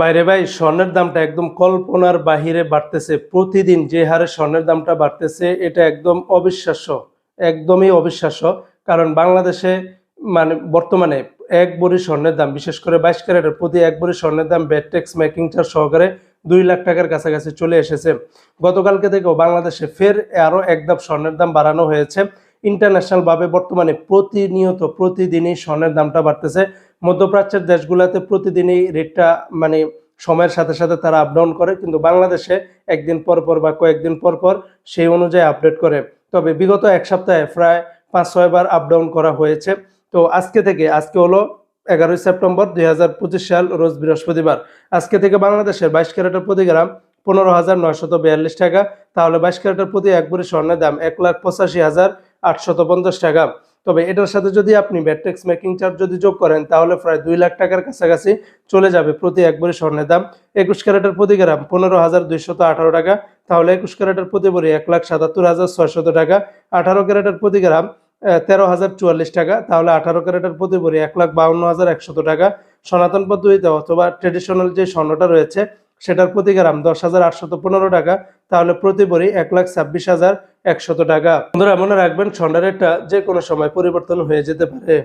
বাইরে ভাই, স্বর্ণের দামটা একদম কল্পনার বাহিরে বাড়তেছে। প্রতিদিন যে হারে স্বর্ণের দামটা বাড়তেছে, এটা একদম অবিশ্বাস্য, একদমই অবিশ্বাস্য। কারণ বাংলাদেশে মানে বর্তমানে এক বড়ি স্বর্ণের দাম, বিশেষ করে বাইশ ক্যারেটের প্রতি এক বড়ি স্বর্ণের দাম ব্যাট মেকিং চার্জ সহকারে দুই লাখ টাকার কাছাকাছি চলে এসেছে। গতকালকে থেকেও বাংলাদেশে ফের আরও এক ধাপ স্বর্ণের দাম বাড়ানো হয়েছে। ইন্টারন্যাশনাল ভাবে বর্তমানে প্রতিনিয়ত প্রতিদিনই স্বর্ণের দামটা বাড়তেছে। মধ্যপ্রাচ্যের দেশগুলোতে প্রতিদিনই রেটটা মানে সময়ের সাথে সাথে তারা আপডাউন করে, কিন্তু বাংলাদেশে একদিন পর পর বা কয়েকদিন পর পর সেই অনুযায়ী আপডেট করে। তবে বিগত এক সপ্তাহে প্রায় পাঁচ, ছয় বার আপ ডাউন করা হয়েছে। তো আজকে থেকে, আজকে হলো এগারোই সেপ্টেম্বর দুই হাজার পঁচিশ সাল, রোজ বৃহস্পতিবার। আজকে থেকে বাংলাদেশের বাইশ ক্যারেটের প্রতি গ্রাম পনেরো হাজার বিয়াল্লিশ টাকা। তাহলে বাইশ ক্যারেটের প্রতি এক স্বর্ণের দাম এক লাখ পঁচাশি হাজার আটশত পঞ্চাশ টাকা। তবে এটার সাথে যদি আপনি ব্যাটটেক্স মেকিং চার্জ যদি যোগ করেন, তাহলে প্রায় দুই লাখ টাকার কাছাকাছি চলে যাবে প্রতি এক স্বর্ণের দাম। একুশ ক্যারেটের প্রতি গ্রাম পনেরো হাজার দুইশত আঠারো টাকা। তাহলে একুশ ক্যারেটের প্রতি ভরি এক লাখ সাতাত্তর হাজার ছয়শত টাকা। আঠারো ক্যারেটের প্রতি গ্রাম তেরো হাজার চুয়াল্লিশ টাকা। তাহলে আঠারো ক্যারেটের প্রতি ভরি এক লাখ বাউন্ন হাজার একশত টাকা। সনাতন পদ্ধতিতে অথবা ট্রেডিশনাল যে স্বর্ণটা রয়েছে সেটার প্রতি গ্রাম দশ হাজার আটশত পনেরো টাকা, তাহলে প্রতি ভরি এক লাখ ছাব্বিশ হাজার একশত টাকা। বন্ধুরা, মনে রাখবেন সন্ডারেরটা যে কোনো সময় পরিবর্তন হয়ে যেতে পারে।